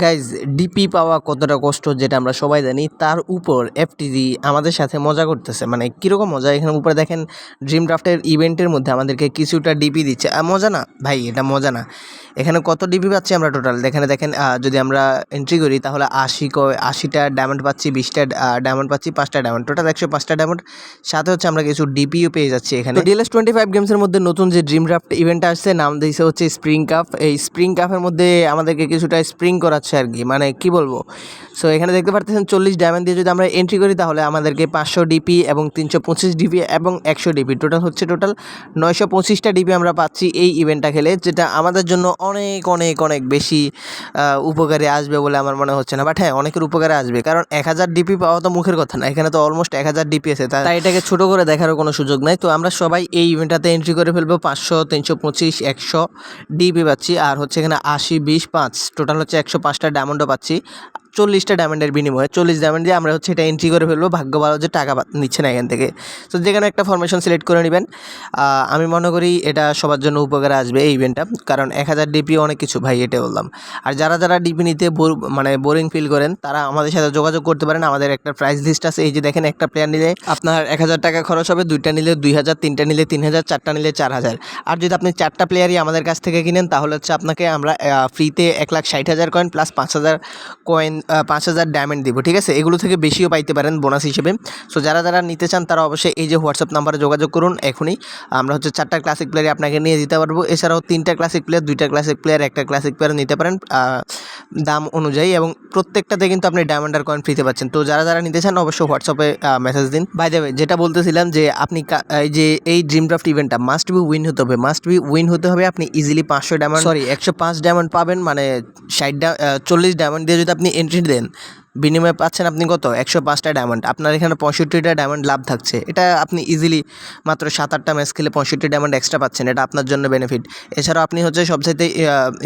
Guys DP পাওয়া কতটা কষ্ট যেটা আমরা সবাই জানি, তার উপর এফটিজি আমাদের সাথে মজা করতেছে। মানে কীরকম মজা? এখানে উপরে দেখেন ড্রিম ড্রাফটের ইভেন্টের মধ্যে আমাদেরকে কিছুটা ডিপি দিচ্ছে। মজা না? ভাই, এটা মজা না। এখানে কত ডিপি পাচ্ছি আমরা টোটাল এখানে দেখেন যদি আমরা এন্ট্রি করি, তাহলে আশি কয়, আশিটা ডায়মন্ড পাচ্ছি, বিশটা ডায়মন্ড পাচ্ছি, পাঁচটা ডায়মন্ড টোটাল একশো পাঁচটা ডায়মন্ড সাথে হচ্ছে আমরা কিছু ডিপিও পেয়ে যাচ্ছি এখানে। ডিএলএস টোয়েন্টি ফাইভ গেমসের মধ্যে নতুন যে ড্রিম ড্রাফট ইভেন্ট আসছে, নাম দিয়েছে হচ্ছে স্প্রিং কাপ এই স্প্রিং কাপের মধ্যে আমাদেরকে কিছুটা স্প্রিং করাচ্ছে আর কি মানে কি বলব? সো এখানে দেখতে পারতেছেন চল্লিশ ডায়মন্ড দিয়ে যদি আমরা এন্ট্রি করি, তাহলে আমাদেরকে পাঁচশো ডিপি এবং তিনশো পঁচিশ ডিপি এবং একশো ডিপি টোটাল হচ্ছে টোটাল নয়শো পঁচিশটা ডিপি আমরা পাচ্ছি এই ইভেন্টটা খেলে, যেটা আমাদের জন্য অনেক অনেক অনেক বেশি উপকারে আসবে বলে আমার মনে হচ্ছে না। বাট হ্যাঁ অনেকের উপকারে আসবে, কারণ এক হাজার ডিপি পাওয়া তো মুখের কথা না, এখানে তো অলমোস্ট এক হাজার ডিপি আছে, তাই এটাকে ছোটো করে দেখারও কোনো সুযোগ নাই। তো আমরা সবাই এই ইভেন্টটাতে এন্ট্রি করে ফেলব, পাঁচশো, তিনশো পঁচিশ, একশো ডিপি পাচ্ছি, আর হচ্ছে এখানে আশি, বিশ, পাঁচ টোটাল হচ্ছে একশো পাঁচ পাঁচটা ডায়মন্ডও পাচ্ছি। চল্লিশটা ডায়মন্ডের বিনিময়ে, চল্লিশ ডায়মন্ড দিয়ে আমরা হচ্ছে এটা এন্ট্রি করে ফেলব। ভাগ্য ভালো যে টাকা নিচ্ছে না এখান থেকে। তো যেখানে একটা ফরমেশন সিলেক্ট করে নেবেন। আমি মনে করি এটা সবার জন্য উপকারে আসবে এই ইভেন্টটা কারণ এক হাজার ডিপি অনেক কিছু ভাই এটা বললাম। আর যারা যারা ডিপি নিতে মানে বোরিং ফিল করেন, তারা আমাদের সাথে যোগাযোগ করতে পারেন। আমাদের একটা প্রাইস লিস্ট আছে। এই যে দেখেন, একটা প্লেয়ার নিলে আপনার এক হাজার টাকা খরচ হবে। দুইটা নিলে দুই হাজার, তিনটা নিলে তিন হাজার, চারটা নিলে চার হাজার। আর যদি আপনি চারটা প্লেয়ারই আমাদের কাছ থেকে কিনেন, তাহলে হচ্ছে আপনাকে আমরা ফ্রিতে এক লাখ ষাট হাজার কয়েন প্লাস পাঁচ হাজার কয়েন পাঁচ হাজার ডায়মন্ড দিব, ঠিক আছে? এগুলো থেকে বেশিও পাইতে পারেন বোনাস হিসেবে। সো যারা যারা নিতে চান, তারা অবশ্যই এই যে হোয়াটসঅ্যাপ নাম্বারে যোগাযোগ করুন এখনই। আমরা হচ্ছে চারটা ক্লাসিক প্লেয়ারই আপনাকে নিয়ে দিতে পারব। এছাড়াও তিনটা ক্লাসিক প্লেয়ার দুইটা ক্লাসিক প্লেয়ার একটা ক্লাসিক প্লেয়ার নিতে পারেন দাম অনুযায়ী এবং প্রত্যেকটাতে কিন্তু আপনি ডায়মন্ড আর কয়েন ফ্রিতে পাচ্ছেন। তো, যারা যারা নিতে চান, অবশ্যই হোয়াটসঅ্যাপে মেসেজ দিন। বাই দেবে যেটা বলতেছিলাম যে আপনি যে, এই ড্রিম ড্রাফট ইভেন্টটা মাস্ট বি উইন হতে হবে। মাস্ট বি উইন হতে হবে, আপনি ইজিলি পাঁচশো ডায়মন্ড সরি একশো পাঁচ ডায়মন্ড পাবেন মানে ষাট চল্লিশ ডায়মন্ড দিয়ে যদি আপনি এন্ট্রি দেন বিনিময়ে পাচ্ছেন আপনি কত? একশো পাঁচটা ডায়মন্ড আপনার এখানে পঁয়ষট্টিটা ডায়মন্ড লাভ থাকছে। এটা আপনি ইজিলি মাত্র সাত আটটা ম্যাচ খেলে পঁয়ষট্টি ডায়মন্ড এক্সট্রা পাচ্ছেন। এটা আপনার জন্য বেনিফিট এছাড়াও আপনি হচ্ছে সবচাইতে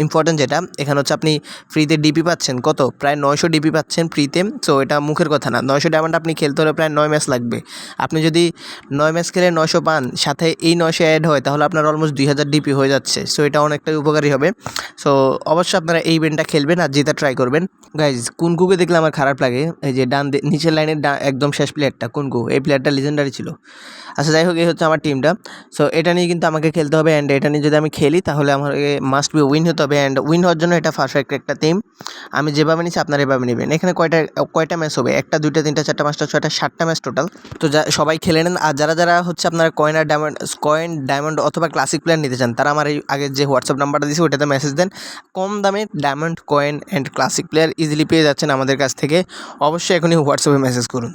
ইম্পর্টেন্ট যেটা, এখানে হচ্ছে আপনি ফ্রিতে ডিপি পাচ্ছেন। কত? প্রায় নয়শো ডিপি পাচ্ছেন ফ্রিতে সো এটা মুখের কথা না। নয়শো ডায়মন্ড আপনি খেলতে হলে প্রায় নয় ম্যাচ লাগবে। আপনি যদি নয় ম্যাচ খেলে নয়শো পান, সাথে এই নয়শো অ্যাড হয়, তাহলে আপনার অলমোস্ট দুই হাজার ডিপি হয়ে যাচ্ছে। সো এটা অনেকটাই উপকারী হবে। সো অবশ্যই আপনারা এই ইভেন্টটা খেলবেন আর জেতা ট্রাই করবেন। গাইজ কুনকুকে দেখলে আমার খারাপ লাগে। এই যে ডান নিচের লাইনের ডা- একদম শেষ প্লেয়ারটা কোন কুনকু এই প্লেয়ারটা লিজেন্ডারি ছিল। আচ্ছা যাই হোক, এই হচ্ছে আমার টিমটা সো এটা নিয়ে কিন্তু আমাকে খেলতে হবে অ্যান্ড এটা নিয়ে যদি আমি খেলি, তাহলে আমাকে মাস্ট বি উইন হতে হবে অ্যান্ড উইন হওয়ার জন্য এটা পারফেক্ট একটা টিম আমি যেভাবে নিচ্ছি আপনারা এভাবে নেবেন। এখানে কয়টা কয়টা ম্যাচ হবে? একটা, দুইটা, তিনটা, চারটা, পাঁচটা, ছয়টা, সাতটা ম্যাচ টোটাল তো যা সবাই খেলে নেন। আর যারা যারা হচ্ছে আপনারা কয়েন আর ডায়মন্ড কয়েন ডায়মন্ড অথবা ক্লাসিক প্লেয়ার নিতে চান, তারা আমার এই আগের যে হোয়াটসঅ্যাপ নাম্বারটা দিয়েছি ওটাতে মেসেজ দেন। কম দামে diamond coin and classic player easily পেয়ে যাচ্ছেন আমাদের কাছ থেকে অবশ্যই এখনই হোয়াটসঅ্যাপে মেসেজ করুন।